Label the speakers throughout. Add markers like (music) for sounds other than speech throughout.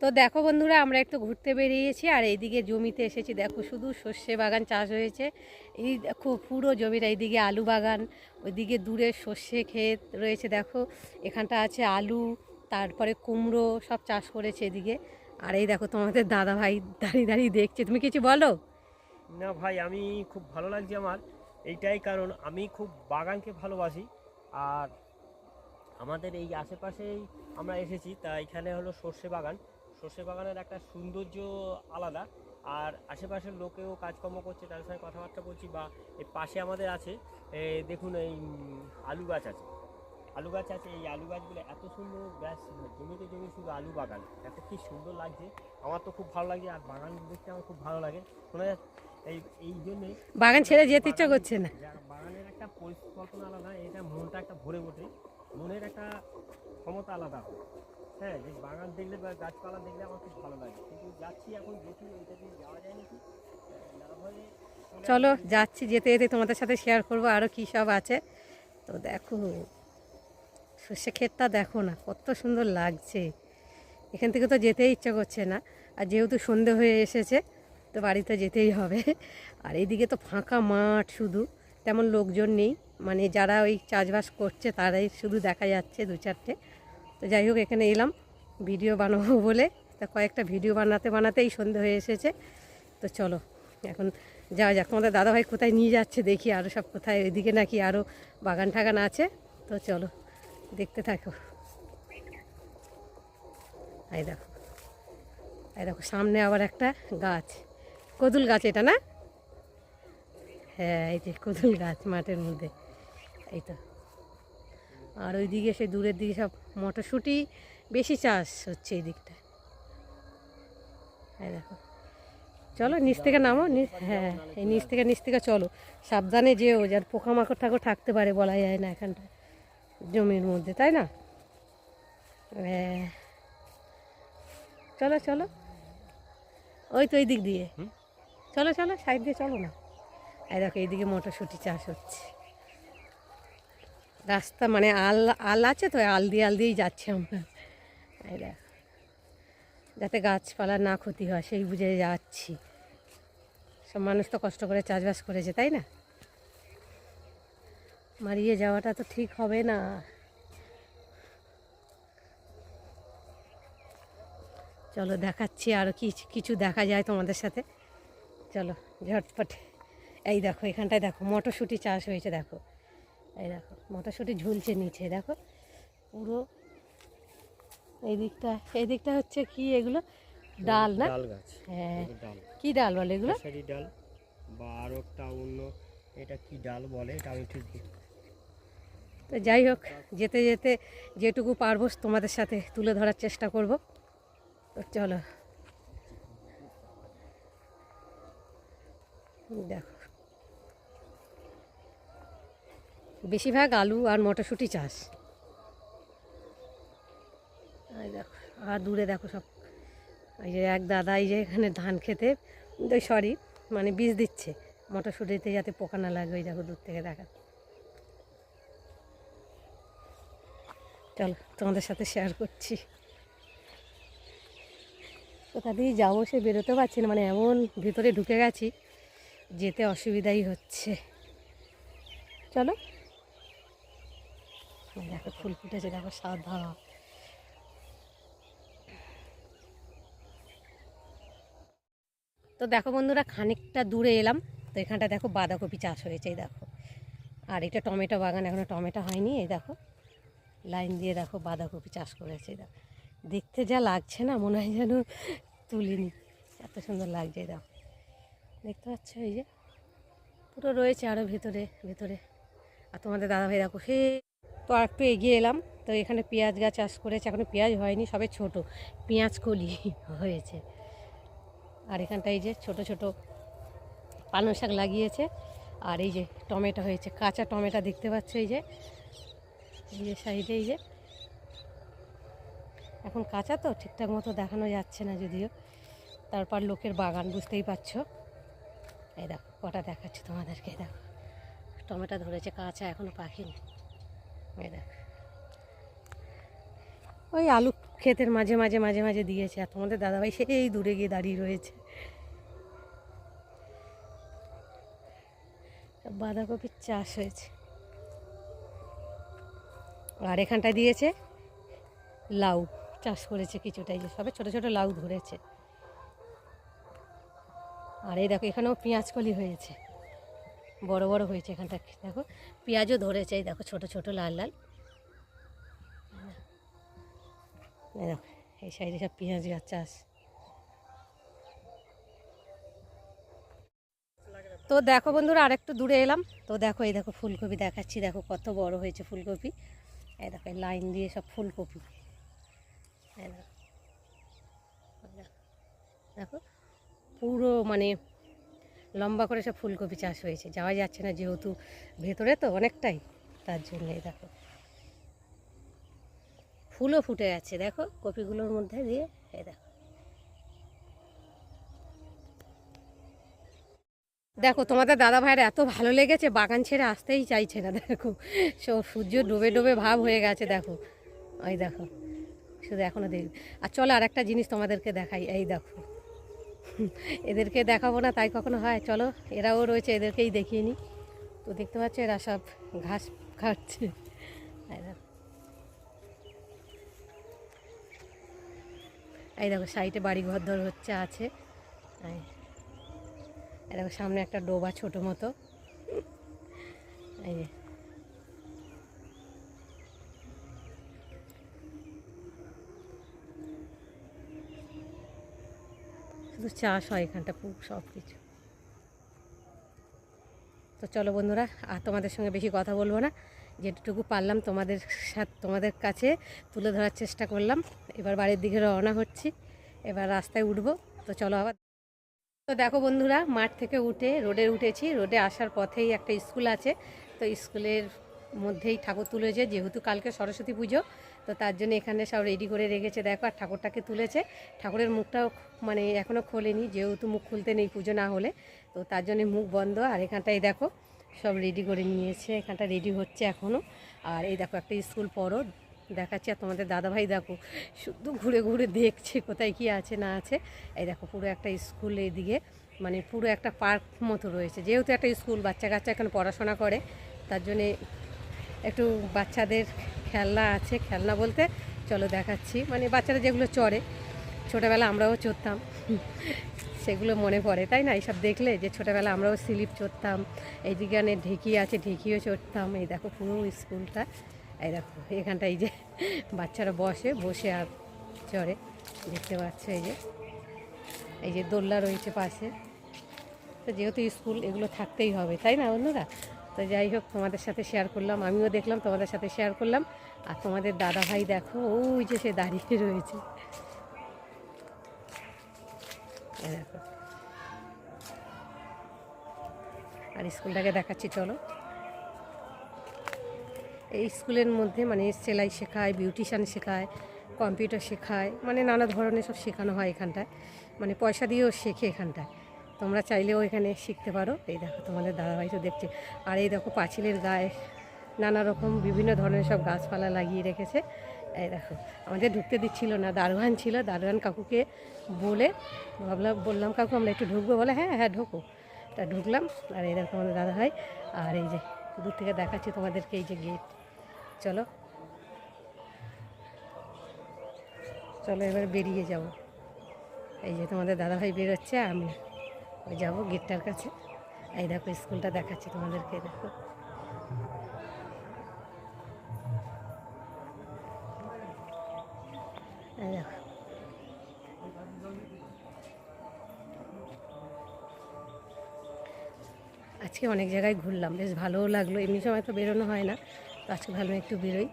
Speaker 1: তো দেখো বন্ধুরা, আমরা একটু ঘুরতে বেরিয়েছি আর এইদিকে জমিতে এসেছি। দেখো শুধু সর্ষে বাগান চাষ হয়েছে। এই দেখো, পুরো জমির এইদিকে আলু বাগান, ওইদিকে দূরে সর্ষে ক্ষেত রয়েছে। দেখো, এখানটা আছে আলু, তারপরে কুমড়ো, সব চাষ করেছে এদিকে। আর এই দেখো, তোমাদের দাদা ভাই দাঁড়িয়ে দাঁড়িয়ে দেখছে। তুমি কিছু বলো?
Speaker 2: না ভাই, আমি খুব ভালো লাগছে আমার। এইটাই কারণ, আমি খুব বাগানকে ভালোবাসি। আর আমাদের এই আশেপাশেই আমরা এসেছি, তা এখানে হলো সর্ষে বাগান। সর্ষে বাগানের একটা সৌন্দর্য আলাদা। আর আশেপাশের লোকেও কাজকর্ম করছে তাদের সঙ্গে কথাবার্তা বলছি বা এই পাশে আমাদের আছে দেখুন এই আলু গাছ আছে। আলু গাছ আছে এই আলু গাছগুলো এত সুন্দর গাছ জমিতে জমি শুধু আলু বাগান। এত কি সুন্দর লাগছে আমার তো খুব ভালো লাগছে আর বাগান দেখতে আমার খুব ভালো লাগে। শোনা যাচ্ছে এই এই জন্যে
Speaker 1: বাগান ছেড়ে যেতে ইচ্ছা করছে না।
Speaker 2: বাগানের একটা পরিকল্পনা আলাদা এটা মনটা একটা ভরে ওঠে মনের একটা ক্ষমতা আলাদা হয় হ্যাঁ যে বাগান দেখলে বা গাছপালা দেখলে আমার খুব ভালো লাগে। কিন্তু যাচ্ছি এখন দেখি এটা দিয়ে যাওয়া যায় নাকি? না হলে চলো
Speaker 1: যাচ্ছি যেতে যেতে তোমাদের সাথে শেয়ার করব আরও কী সব আছে। তো দেখো সর্ষে ক্ষেতটা দেখো না কত সুন্দর লাগছে। এখান থেকে তো যেতেই ইচ্ছা করছে না। আর যেহেতু সন্ধে হয়ে এসেছে তো বাড়িতে যেতেই হবে। আর এইদিকে তো ফাঁকা মাঠ শুধু তেমন লোকজন নেই। মানে যারা ওই চাষবাস করছে তারাই শুধু দেখা যাচ্ছে দু চারটে। তো যাই হোক, এখানে এলাম, ভিডিও বানাবো বলে। তা কয়েকটা ভিডিও বানাতে বানাতেই সন্ধে হয়ে এসেছে। তো চলো, এখন যাওয়া যাক। তোমাদের দাদাভাই কোথায় নিয়ে যাচ্ছে দেখি আরও সব কোথায় এদিকে নাকি আরও বাগান টাগান আছে। তো চলো, দেখতে থাকো। এই দেখো এই দেখো, সামনে আবার একটা গাছ। কদুল গাছ এটা না? হ্যাঁ এই যে কদুল গাছ মাঠের মধ্যে। এই তো আর ওই দিকে সে দূরের দিকে সব মটরশুঁটি বেশি চাষ হচ্ছে এই দিকটা এই দেখো। চলো নিচ থেকে নামো নি- হ্যাঁ এই নিচ থেকে নিচ থেকে চলো। সাবধানে যেও যার পোকামাকড় ঠাকুর থাকতে পারে বলা যায় না এখানটা জমির মধ্যে তাই না? হ্যাঁ। চলো চলো। ওই তো এই দিক দিয়ে চলো চলো সাইড দিয়ে চলো না। এই দেখো এইদিকে মটরশুঁটি চাষ হচ্ছে। রাস্তা মানে আল আল আছে তো, আল দিয়ে, আল দিয়েই যাচ্ছি আমরা। যাতে গাছপালা না ক্ষতি হয়, সেই বুঝে যাচ্ছি। সব মানুষ তো কষ্ট করে চাষবাস করেছে, তাই না? মারিয়ে যাওয়াটা তো ঠিক হবে না। চলো, দেখাচ্ছি আরও কি, কিছু দেখা যায় তোমাদের সাথে। চলো, ঝটপট। এই দেখো, এখানটায় দেখো, মটরশুঁটি চাষ হয়েছে, দেখো। এই দেখো মটরশুঁটি ঝুলছে নিচে দেখো। পুরো এই দিকটা এই দিকটা হচ্ছে কি এগুলো? ডাল না?
Speaker 2: ডাল গাছ।
Speaker 1: হ্যাঁ।
Speaker 2: ডাল।
Speaker 1: কি ডাল বলে এগুলো?
Speaker 2: খেসারি ডাল বা আরও একটা অন্য এটা কি ডাল বলে? এটা আমি ঠিক
Speaker 1: তো যাই হোক যেতে যেতে যেটুকু পারব তোমাদের সাথে তুলে ধরার চেষ্টা করব। তো চলো। দেখো। বেশিরভাগ আলু আর মটরশুঁটি চাষ। দেখো, আর দূরে দেখো সব। এই যে এক দাদা, এই যে এখানে ধান খেতে সরি মানে বীজ দিচ্ছে। মটরশুঁটিতে যাতে পোকা না লাগে, ওই দেখো দূর থেকে দেখা। চলো, তোমাদের সাথে শেয়ার করছি। কোথা দিয়ে যাব সে বেরোতে পারছি না মানে এমন ভিতরে ঢুকে গেছি, যেতে অসুবিধাই হচ্ছে। চলো। দেখো, ফুল ফুটেছে, দেখো, সাদা। তো দেখো বন্ধুরা, খানিকটা দূরে এলাম। তো এখানটা দেখো বাঁধাকপি চাষ হয়েছে, এই দেখো। আর এটা টমেটো বাগান, এখনও টমেটো হয়নি, এই দেখো। লাইন দিয়ে দেখো বাঁধাকপি চাষ করেছে দেখো। দেখতে যা লাগছে না, মনে হয় যেন তুলিনি। এত সুন্দর লাগছে দেখো। দেখতে পাচ্ছ, এই যে পুরো রয়েছে আরও ভেতরে ভেতরে। আর তোমাদের দাদাভাই দেখো সে তো আর একটু এগিয়ে এলাম। তো এখানে পেঁয়াজ গাছ চাষ করেছে, এখনও পেঁয়াজ হয়নি, সবে ছোট। পেঁয়াজ কলি (laughs) হয়েছে। আর এখানটা এই যে ছোট ছোট পালং শাক লাগিয়েছে। আর এই যে টমেটো হয়েছে, কাঁচা টমেটো দেখতে পাচ্ছ এই যে। এই যে সাইডে এই যে। এখন কাঁচা তো, ঠিকঠাক মতো দেখানো যাচ্ছে না যদিও। তারপর লোকের বাগান, বুঝতেই পারছ। এই দেখো, কটা দেখাচ্ছি তোমাদেরকে দেখো। টমেটো ধরেছে, কাঁচা এখনও পাখিনি ওই আলু ক্ষেতের মাঝে মাঝে মাঝে মাঝে দিয়েছে। আর তোমাদের দাদাভাই সেই দূরে গিয়ে দাঁড়িয়ে রয়েছে। বাঁধাকপির চাষ হয়েছে। আর এখানটায় দিয়েছে লাউ চাষ করেছে কিছুটাই, যে সবে ছোটো ছোটো লাউ ধরেছে। আর এই দেখো, এখানেও পেঁয়াজ কলি হয়েছে। বড় বড় হয়েছে এখানটা। দেখো, পেঁয়াজও ধরেছে, এই দেখো ছোট ছোট, লাল লাল। এই সাইডে সব পেঁয়াজ গাছ চাষ। তো দেখো বন্ধুরা, আরেকটু দূরে এলাম। তো দেখো, এই দেখো ফুলকপি দেখাচ্ছি, দেখো কত বড় হয়েছে ফুলকপি। এই দেখো লাইন দিয়ে সব ফুলকপি। দেখো, পুরো মানে লম্বা করে সব ফুলকপি চাষ হয়েছে। যাওয়া যাচ্ছে না যেহেতু ভেতরে তো অনেকটাই, তার জন্য এই দেখো। ফুলও ফুটে আছে, দেখো কপিগুলোর মধ্যে দিয়ে, এই দেখো। দেখো, তোমাদের দাদা ভাইয়ের এত ভালো লেগেছে, বাগান ছেড়ে আসতেই চাইছে না, দেখো। সব সূর্য ডুবে ডুবে ভাব হয়ে গেছে, দেখো। ওই দেখো, শুধু এখনও দেখ আর চলো আর একটা জিনিস তোমাদেরকে দেখাই, এই দেখো। এদেরকে দেখাবো না, তাই কখনো হয়। চলো, এরাও রয়েছে, এদেরকেই দেখিয়ে নিই তো দেখতে পাচ্ছ, এরা সব ঘাস খাচ্ছে। এই দেখো। সাইডে বাড়ি ঘর ধর হচ্ছে, আছে। এই। এই দেখো, সামনে একটা ডোবা ছোট মতো। এই যে। শুধু চাষ হয় এখানটা পুরো সব কিছু। তো চলো বন্ধুরা, আর তোমাদের সঙ্গে বেশি কথা বলব না। যেটুকু পারলাম তোমাদের সাথে, তোমাদের কাছে তুলে ধরার চেষ্টা করলাম। এবার বাড়ির দিকে রওনা হচ্ছি, এবার রাস্তায় উঠবো। তো চলো আবার। তো দেখো বন্ধুরা, মাঠ থেকে উঠে, রোডে উঠেছি। রোডে আসার পথেই একটা স্কুল আছে। তো স্কুলের মধ্যেই ঠাকুর তুলেছে, যেহেতু কালকে সরস্বতী পুজো, তো তার জন্য এখানে সব রেডি করে রেখেছে। দেখো, আর ঠাকুরটাকে তুলেছে। ঠাকুরের মুখটাও মানে এখনও খোলেনি, যেহেতু মুখ খুলতে নেই পুজো না হলে। তো তার জন্য মুখ বন্ধ। আর এখানটায় দেখো, সব রেডি করে নিয়েছে। এখানটা রেডি হচ্ছে এখনও আর এই দেখো, একটা স্কুল পড়ো দেখাচ্ছে। আর তোমাদের দাদাভাই দেখো, শুধু ঘুরে ঘুরে দেখছে কোথায় কি আছে না আছে। এই দেখো, পুরো একটা স্কুল এইদিকে মানে পুরো একটা পার্ক মতো রয়েছে। যেহেতু একটা স্কুল, বাচ্চা কাচ্চা এখানে পড়াশোনা করে, তার জন্যে একটু বাচ্চাদের খেলনা আছে, খেলনা বলতে চলো দেখাচ্ছি। মানে বাচ্চারা যেগুলো চড়ে, ছোটোবেলা আমরাও চড়তাম, সেগুলো মনে পড়ে, তাই না? এইসব দেখলে যে ছোটোবেলা আমরাও স্লিপ চড়তাম, এইদিকে ঢেকি আছে, ঢেঁকিও চড়তাম। এই দেখো পুরো স্কুলটা, এই দেখো এখানটা এই যে বাচ্চারা বসে বসে আর চড়ে, দেখতে পাচ্ছ এই যে এই যে দোল্লা রয়েছে পাশে। তো যেহেতু স্কুল, এগুলো থাকতেই হবে, তাই না বন্ধুরা? তো যাই হোক, তোমাদের সাথে শেয়ার করলাম, আমিও দেখলাম, তোমাদের সাথে শেয়ার করলাম। আর তোমাদের দাদা ভাই দেখো, ওই যে সে দাঁড়িয়ে রয়েছে। আর স্কুলটাকে দেখাচ্ছি, চলো। এই স্কুলের মধ্যে মানে সেলাই শেখায়, বিউটিশিয়ান শেখায়, কম্পিউটার শেখায় মানে নানা ধরনের সব শেখানো হয় এখানটায়। মানে পয়সা দিয়েও শেখে এখানটায়। তোমরা চাইলেও এখানে শিখতে পারো। এই দেখো তোমাদের দাদাভাই তো দেখছে। আর এই দেখো পাঁচিলের গায়ে নানা রকম বিভিন্ন ধরনের সব গাছপালা লাগিয়ে রেখেছে। এই দেখো, আমাদের ঢুকতে দিচ্ছিল না। দারোয়ান ছিল। দারোয়ান কাকুকে বলে ভাবলাম, বললাম, কাকু, আমরা একটু ঢুকবো? বলে হ্যাঁ হ্যাঁ ঢুকো। তা ঢুকলাম। আর এই দেখো আমাদের দাদা ভাই আর এই যে দূর থেকে দেখাচ্ছি তোমাদেরকে এই যে গেট চলো। চলো এবার বেরিয়ে যাব। এই যে তোমাদের দাদাভাই বেরোচ্ছে, আমি ওই যাব গেটটার কাছে। এই দেখো, স্কুলটা দেখাচ্ছি তোমাদেরকে, দেখো। এই দেখো। আজকে অনেক জায়গায় ঘুরলাম, বেশ ভালোও লাগল। এমনি সময় তো বেরোনো হয় না, তো আজকে ভালো একটু বেরোই।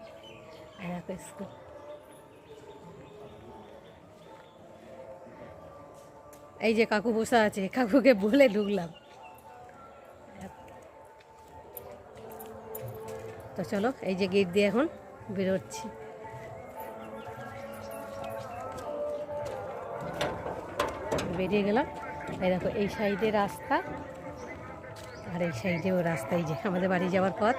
Speaker 1: আর দেখো, স্কুল। এই যে কাকু বসা আছে, কাকুকে বলে ঢুকলাম। তো চলো, এই যে গেট দিয়ে এখন বেরোচ্ছি। বেরিয়ে গেলাম। এই দেখো, এই সাইডে রাস্তা, আর এই সাইডেও রাস্তা, এই যে আমাদের বাড়ি যাওয়ার পথ।